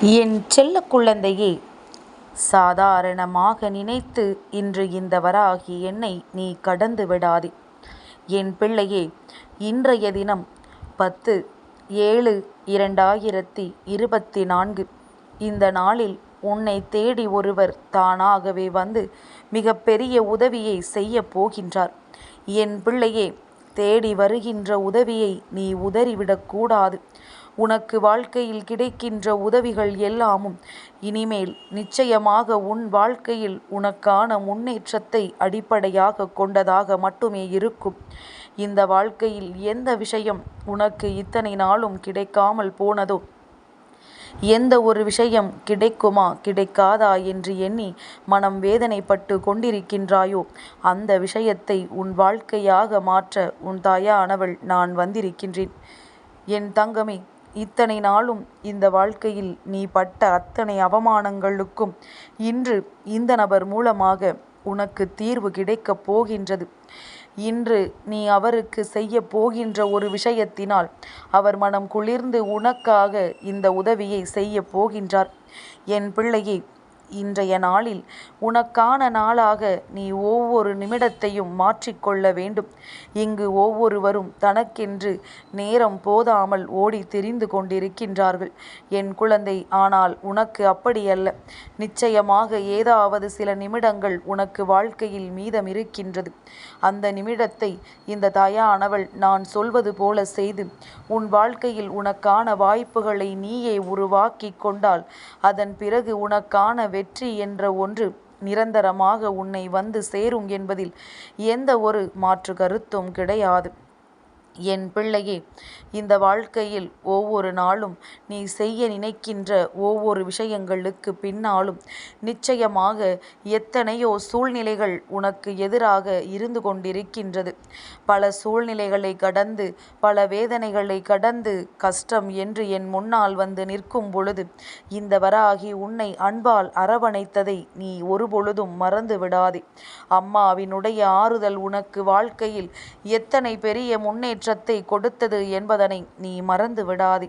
என் செல்ல குழந்தையே சாதாரணமாக நினைத்து இன்று இந்த வராகி என்னை நீ கடந்து விடாதே. என் பிள்ளையே இன்றைய தினம் பத்து ஏழு இரண்டாயிரத்தி இருபத்தி நான்கு. இந்த நாளில் உன்னை தேடி ஒருவர் தானாகவே வந்து மிகப்பெரிய உதவியை செய்யப் போகின்றார். என் பிள்ளையே தேடி வருகின்ற உதவியை நீ உதறிவிடக்கூடாது உனக்கு வாழ்க்கையில் கிடைக்கின்ற உதவிகள் எல்லாமும். இனிமேல் நிச்சயமாக உன் வாழ்க்கையில் உனக்கான முன்னேற்றத்தை அடிப்படையாக கொண்டதாக மட்டுமே இருக்கும். இந்த வாழ்க்கையில் எந்த விஷயம் உனக்கு இத்தனை நாளும் கிடைக்காமல் போனதோ எந்த ஒரு விஷயம் கிடைக்குமா கிடைக்காதா என்று எண்ணி மனம் வேதனைப்பட்டு கொண்டிருக்கின்றாயோ அந்த விஷயத்தை உன் வாழ்க்கையாக மாற்ற உன் தாயானவள் நான் வந்திருக்கின்றேன். என் தங்கமே இத்தனை நாளும் இந்த வாழ்க்கையில் நீ பட்ட அத்தனை அவமானங்களுக்கும் இன்று இந்த நபர் மூலமாக உனக்கு தீர்வு கிடைக்கப் போகின்றது. இன்று நீ அவருக்கு செய்ய போகின்ற ஒரு விஷயத்தினால் அவர் மனம் குளிர்ந்து உனக்காக இந்த உதவியை செய்ய போகின்றார். என் பிள்ளையை இன்றைய நாளில் உனக்கான நாளாக நீ ஒவ்வொரு நிமிடத்தையும் மாற்றிக்கொள்ள வேண்டும். இங்கு ஒவ்வொருவரும் தனக்கென்று நேரம் போதாமல் ஓடி தெரிந்து கொண்டிருக்கின்றார்கள். என் குழந்தை ஆனால் உனக்கு அப்படியல்ல. நிச்சயமாக ஏதாவது சில நிமிடங்கள் உனக்கு வாழ்க்கையில் மீதம் இருக்கின்றது அந்த நிமிடத்தை இந்த தயானவள் நான் சொல்வது போல செய்து உன் வாழ்க்கையில் உனக்கான வாய்ப்புகளை நீயே உருவாக்கி கொண்டால் அதன் பிறகு உனக்கான வெற்றி என்ற ஒன்று நிரந்தரமாக உன்னை வந்து சேரும் என்பதில் எந்த ஒரு மாற்று கருத்தும் கிடையாது. என் பிள்ளையே இந்த வாழ்க்கையில் ஒவ்வொரு நாளும் நீ செய்ய நினைக்கின்ற ஒவ்வொரு விஷயங்களுக்கு பின்னாலும் நிச்சயமாக எத்தனையோ சூழ்நிலைகள் உனக்கு எதிராக இருந்து கொண்டிருக்கின்றது. பல சூழ்நிலைகளை கடந்து பல வேதனைகளை கடந்து கஷ்டம் என்று என் முன்னால் வந்து நிற்கும் பொழுது இந்த வராகி உன்னை அன்பால் அரவணைத்ததை நீ ஒருபொழுதும் மறந்து விடாதே. அம்மாவினுடைய ஆறுதல் உனக்கு வாழ்க்கையில் எத்தனை பெரிய முன்னேற்ற மாற்றத்தை கொடுத்தது என்பதனை நீ மறந்து விடாதே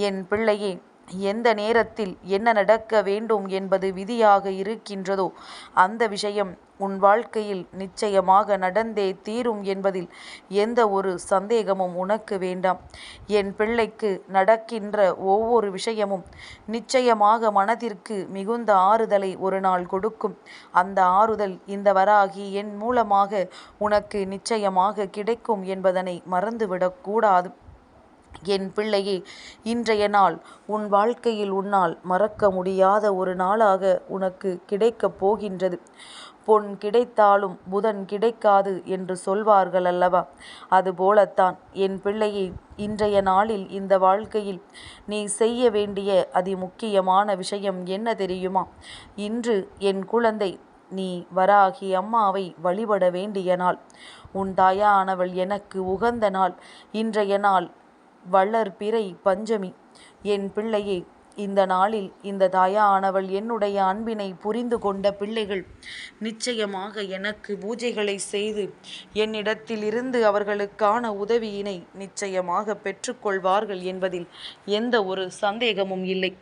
என் பிள்ளையே எந்த நேரத்தில் என்ன நடக்க வேண்டும் என்பது விதியாக இருக்கின்றதோ அந்த விஷயம் உன் வாழ்க்கையில் நிச்சயமாக நடந்தே தீரும் என்பதில் எந்த ஒரு சந்தேகமும் உனக்கு வேண்டாம். என் பிள்ளைக்கு நடக்கின்ற ஒவ்வொரு விஷயமும் நிச்சயமாக மனதிற்கு மிகுந்த ஆறுதலை ஒரு நாள் கொடுக்கும். அந்த ஆறுதல் இந்த வராகி என் மூலமாக உனக்கு நிச்சயமாக கிடைக்கும் என்பதனை மறந்துவிடக்கூடாது. என் பிள்ளையே இன்றைய நாள் உன் வாழ்க்கையில் உன்னால் மறக்க முடியாத ஒரு நாளாக உனக்கு கிடைக்கப் போகின்றது. பொன் கிடைத்தாலும் புதன் கிடைக்காது என்று சொல்வார்கள் அல்லவா? அதுபோலத்தான் என் பிள்ளையே இன்றைய நாளில் இந்த வாழ்க்கையில் நீ செய்ய வேண்டிய அதி முக்கியமான விஷயம் என்ன தெரியுமா? இன்று என் குழந்தை நீ வராகி அம்மாவை வழிபட வேண்டிய நாள். உன் தாயானவள் எனக்கு உகந்த நாள். இன்றைய நாள் வளர்பிறை பஞ்சமி. என் பிள்ளையே இந்த நாளில் இந்த தாயானவள் என்னுடைய அன்பினை புரிந்து கொண்ட பிள்ளைகள் நிச்சயமாக எனக்கு பூஜைகளை செய்து என்னிடத்தில் இருந்து அவர்களுக்கான உதவியினை நிச்சயமாக பெற்றுக்கொள்வார்கள் என்பதில் எந்த ஒரு சந்தேகமும் இல்லை.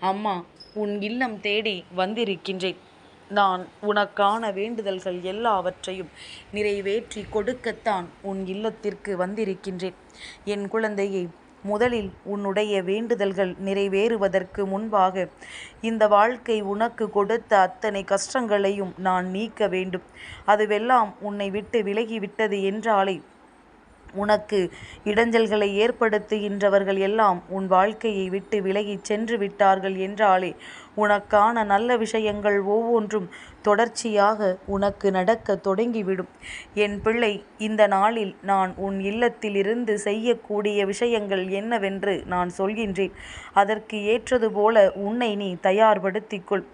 அம்மா உன் இல்லம் தேடி வந்திருக்கின்றேன். நான் உனக்கான வேண்டுதல்கள் எல்லாவற்றையும் நிறைவேற்றி கொடுக்கத்தான் உன் இல்லத்திற்கு வந்திருக்கின்றேன். என் குழந்தையை முதலில் உன்னுடைய வேண்டுதல்கள் நிறைவேறுவதற்கு முன்பாக இந்த வாழ்க்கை உனக்கு கொடுத்த அத்தனை கஷ்டங்களையும் நான் நீக்க வேண்டும். அதுவெல்லாம் உன்னை விட்டு விலகிவிட்டது என்றாலே உனக்கு இடைஞ்சல்களை ஏற்படுத்துகின்றவர்கள் எல்லாம் உன் வாழ்க்கையை விட்டு விலகி சென்று விட்டார்கள் என்றாலே உனக்கான நல்ல விஷயங்கள் ஒவ்வொன்றும் தொடர்ச்சியாக உனக்கு நடக்க தொடங்கிவிடும். என் பிள்ளை இந்த நாளில் நான் உன் இல்லத்திலிருந்து செய்யக்கூடிய விஷயங்கள் என்னவென்று நான் சொல்கின்றேன். அதற்கு ஏற்றது போல உன்னை நீ தயார்படுத்திக்கொள்.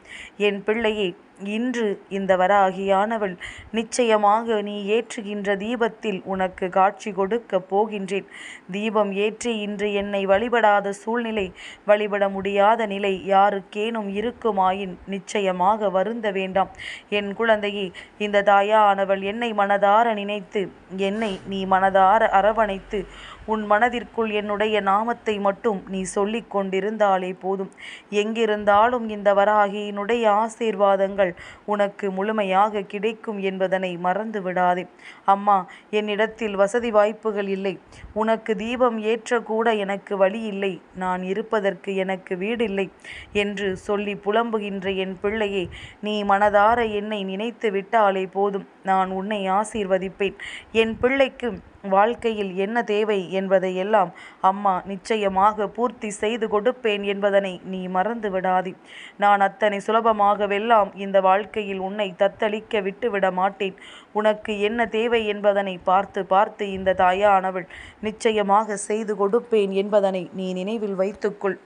என் பிள்ளையே இன்று இந்த வராகியானவள் நிச்சயமாக நீ ஏற்றுகின்ற தீபத்தில் உனக்கு காட்சி கொடுக்கப் போகின்றேன். தீபம் ஏற்றி இன்று என்னை வழிபடாத சூழ்நிலை வழிபட முடியாத நிலை யாருக்கேனும் இருக்குமாயின் நிச்சயமாக வருந்த வேண்டாம். என் குழந்தையே இந்த தாயானவள் என்னை மனதார நினைத்து என்னை நீ மனதார அரவணைத்து உன் மனதிற்குள் என்னுடைய நாமத்தை மட்டும் நீ சொல்லிக் கொண்டிருந்தாலே போதும். எங்கிருந்தாலும் இந்த வராகியினுடைய ஆசீர்வாதங்கள் உனக்கு முழுமையாக கிடைக்கும் என்பதனை மறந்து விடாதே அம்மா என்னிடத்தில் வசதி வாய்ப்புகள் இல்லை. உனக்கு தீபம் ஏற்றக்கூட எனக்கு வழி இல்லை. நான் இருப்பதற்கு எனக்கு வீடில்லை என்று சொல்லி புலம்புகின்ற என் பிள்ளையே நீ மனதார என்னை நினைத்து விட்டாலே போதும். நான் உன்னை ஆசீர்வதிப்பேன். என் பிள்ளைக்கு வாழ்க்கையில் என்ன தேவை என்பதையெல்லாம் அம்மா நிச்சயமாக பூர்த்தி செய்து கொடுப்பேன் என்பதனை நீ மறந்து விடாதே. நான் அத்தனை சுலபமாகவெல்லாம் இந்த வாழ்க்கையில் உன்னை தத்தளிக்க விட்டுவிட மாட்டேன். உனக்கு என்ன தேவை என்பதனை பார்த்து பார்த்து இந்த தாயானவள் நிச்சயமாக செய்து கொடுப்பேன் என்பதனை நீ நினைவில் வைத்துக்கொள்.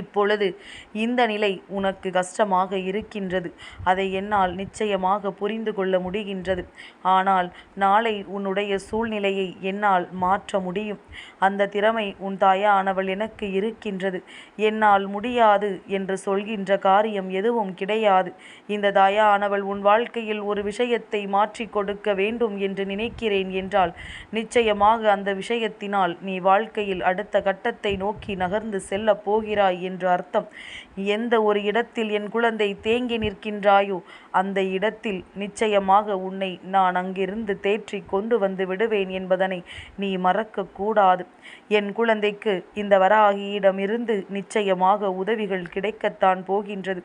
இப்பொழுது இந்த நிலை உனக்கு கஷ்டமாக இருக்கின்றது. அதை என்னால் நிச்சயமாக புரிந்து கொள்ள முடிகின்றது. ஆனால் நாளை உன்னுடைய சூழ்நிலையை என்னால் மாற்ற முடியும். அந்த திறமை உன் தாயானவள் எனக்கு இருக்கின்றது. என்னால் முடியாது என்று சொல்கின்ற காரியம் எதுவும் கிடையாது. இந்த தாயானவள் உன் வாழ்க்கையில் ஒரு விஷயத்தை மாற்றி கொடுக்க வேண்டும் என்று நினைக்கிறேன் என்றால் நிச்சயமாக அந்த விஷயத்தினால் நீ வாழ்க்கையில் அடுத்த கட்டத்தை நோக்கி நகர்ந்து செல்லப் போகிறாய். என்று அர்த்தம். எந்த ஒரு இடத்தில் என் குழந்தை தேங்கி நிற்கின்றாயோ அந்த இடத்தில் நிச்சயமாக உன்னை நான் அங்கிருந்து தேற்றி கொண்டு வந்து விடுவேன் என்பதனை நீ மறக்கக்கூடாது என் குழந்தைக்கு இந்த வராகியிடமிருந்து நிச்சயமாக உதவிகள் கிடைக்கத்தான் போகின்றது.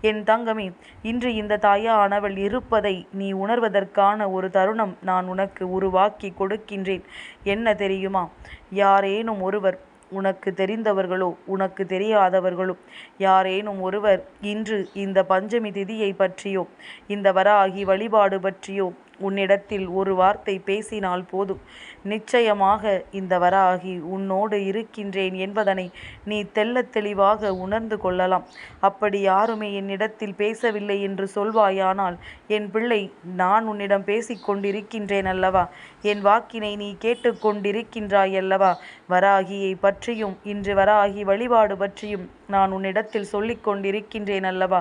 என் தங்கமே இன்று இந்த தாயானவள் இருப்பதை நீ உணர்வதற்கான ஒரு தருணம் நான் உனக்கு உருவாக்கி கொடுக்கின்றேன். என்ன தெரியுமா? யாரேனும் ஒருவர் உனக்கு தெரிந்தவர்களோ உனக்கு தெரியாதவர்களோ யாரேனும் ஒருவர் இன்று இந்த பஞ்சமி திதியை பற்றியோ இந்த வராகி வழிபாடு பற்றியோ உன்னிடத்தில் ஒரு வார்த்தை பேசினால் போதும். நிச்சயமாக இந்த வராகி உன்னோடு இருக்கின்றேன் என்பதனை நீ தெல்ல தெளிவாக உணர்ந்து கொள்ளலாம். அப்படி யாருமே என்னிடத்தில் பேசவில்லை என்று சொல்வாயானால் என் பிள்ளை நான் உன்னிடம் பேசிக் கொண்டிருக்கின்றேன் அல்லவா? என் வாக்கினை நீ கேட்டுக்கொண்டிருக்கின்றாய் அல்லவா? வராகியை பற்றியும் இன்று வராகி வழிபாடு பற்றியும் நான் உன்னிடத்தில் சொல்லிக் கொண்டிருக்கின்றேன் அல்லவா?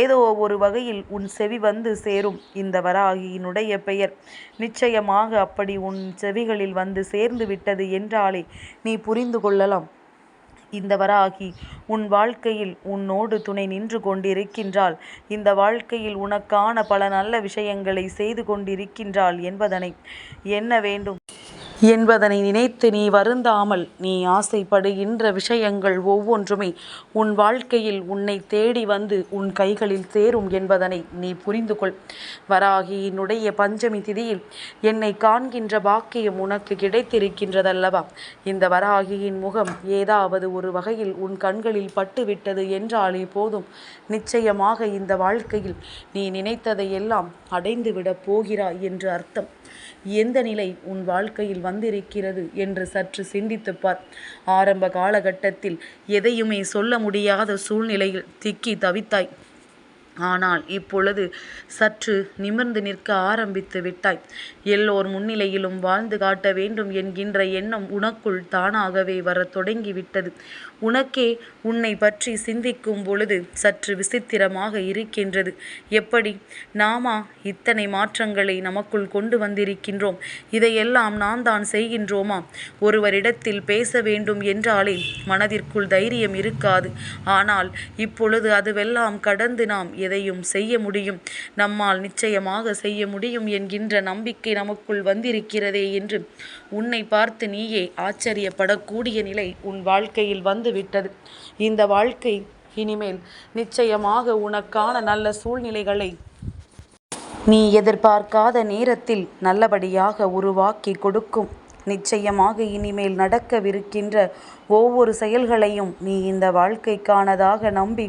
ஏதோ ஒரு வகையில் உன் செவி வந்து சேரும். இந்த வராகியினுடைய பெயர். நிச்சயமாக அப்படி உன் செவிகளில் வந்து சேர்ந்து விட்டது என்றாலே நீ புரிந்து கொள்ளலாம். இந்த வராகி உன் வாழ்க்கையில் உன்னோடு துணை நின்று கொண்டிருக்கின்றாள். இந்த வாழ்க்கையில் உனக்கான பல நல்ல விஷயங்களை செய்து கொண்டிருக்கின்றாள் என்பதனை என்ன வேண்டும். என்பதனை நினைத்து நீ வருந்தாமல் நீ ஆசைப்படுகின்ற விஷயங்கள் ஒவ்வொன்றுமே உன் வாழ்க்கையில் உன்னை தேடி வந்து உன் கைகளில் சேரும் என்பதனை நீ புரிந்து கொள். வராகியினுடைய பஞ்சமி திதியில் என்னை காண்கின்ற பாக்கியம் உனக்கு கிடைத்திருக்கின்றதல்லவா? இந்த வராகியின் முகம் ஏதாவது ஒரு வகையில் உன் கண்களில் பட்டுவிட்டது என்றாலே போதும். நிச்சயமாக இந்த வாழ்க்கையில் நீ நினைத்ததை எல்லாம் அடைந்துவிடப் போகிறாய் என்று அர்த்தம். எந்த நிலை உன் வாழ்க்கையில் வந்திருக்கிறது என்று சற்று சிந்தித்துப் பார். ஆரம்ப காலகட்டத்தில் எதையுமே சொல்ல முடியாத சூழ்நிலையில் திக்கி தவித்தாய். ஆனால் இப்பொழுது சற்று நிமிர்ந்து நிற்க ஆரம்பித்து விட்டாய். எல்லோர் முன்னிலையிலும் வாழ்ந்து காட்ட வேண்டும் என்கின்ற எண்ணம் உனக்குள் தானாகவே வரத் தொடங்கிவிட்டது. உனக்கே உன்னை பற்றி சிந்திக்கும் பொழுது சற்று விசித்திரமாக இருக்கின்றது. எப்படி? நாமா இத்தனை மாற்றங்களை நமக்குள் கொண்டு வந்திருக்கின்றோம். இதையெல்லாம் நான் தான் செய்கின்றோமா? ஒருவரிடத்தில் பேச வேண்டும் என்றாலே மனதிற்குள் தைரியம் இருக்காது. ஆனால் இப்பொழுது அதுவெல்லாம் கடந்து நாம் எதையும் செய்ய முடியும். நம்மால் நிச்சயமாக செய்ய முடியும் என்கின்ற நம்பிக்கை நமக்குள் வந்திருக்கிறதே என்று உன்னை பார்த்து நீயே ஆச்சரியப்படக்கூடிய நிலை உன் வாழ்க்கையில் வந்து வந்துவிட்டது இந்த வாழ்க்கை இனிமேல் நிச்சயமாக உனக்கான நல்ல சூழ்நிலைகளை நீ எதிர்பார்க்காத நேரத்தில் நல்லபடியாக உருவாக்கி கொடுக்கும். நிச்சயமாக இனிமேல் நடக்கவிருக்கின்ற ஒவ்வொரு செயல்களையும் நீ இந்த வாழ்க்கைக்கானதாக நம்பி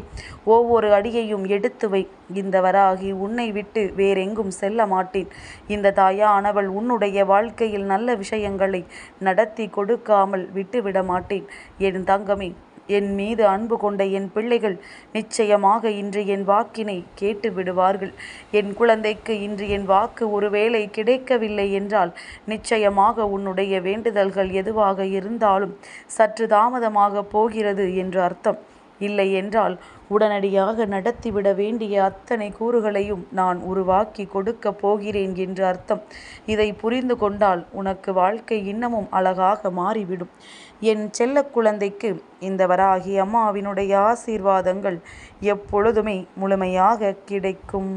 ஒவ்வொரு அடியையும் எடுத்து வை. இந்த வராகி உன்னை விட்டு வேறெங்கும் செல்ல மாட்டேன். இந்த தாயானவள் உன்னுடைய வாழ்க்கையில் நல்ல விஷயங்களை நடத்தி கொடுக்காமல் விட்டுவிட மாட்டேன். என் தங்கமே என் மீது அன்பு கொண்ட என் பிள்ளைகள் நிச்சயமாக இன்று என் வாக்கினை கேட்டு விடுவார்கள். என் குழந்தைக்கு இன்று என் வாக்கு ஒருவேளை கிடைக்கவில்லை என்றால் நிச்சயமாக உன்னுடைய வேண்டுதல்கள் எதுவாக இருந்தாலும் சற்று தாமதமாக போகிறது என்று அர்த்தம். இல்லை என்றால் உடனடியாக நடத்திவிட வேண்டிய அத்தனை கூறுகளையும் நான் உருவாக்கி கொடுக்கப் போகிறேன் என்று அர்த்தம். இதை புரிந்து கொண்டால் உனக்கு வாழ்க்கை இன்னமும் அழகாக மாறிவிடும். என் செல்ல குழந்தைக்கு இந்த வராகி அம்மாவினுடைய ஆசீர்வாதங்கள் எப்பொழுதுமே முழுமையாக கிடைக்கும்.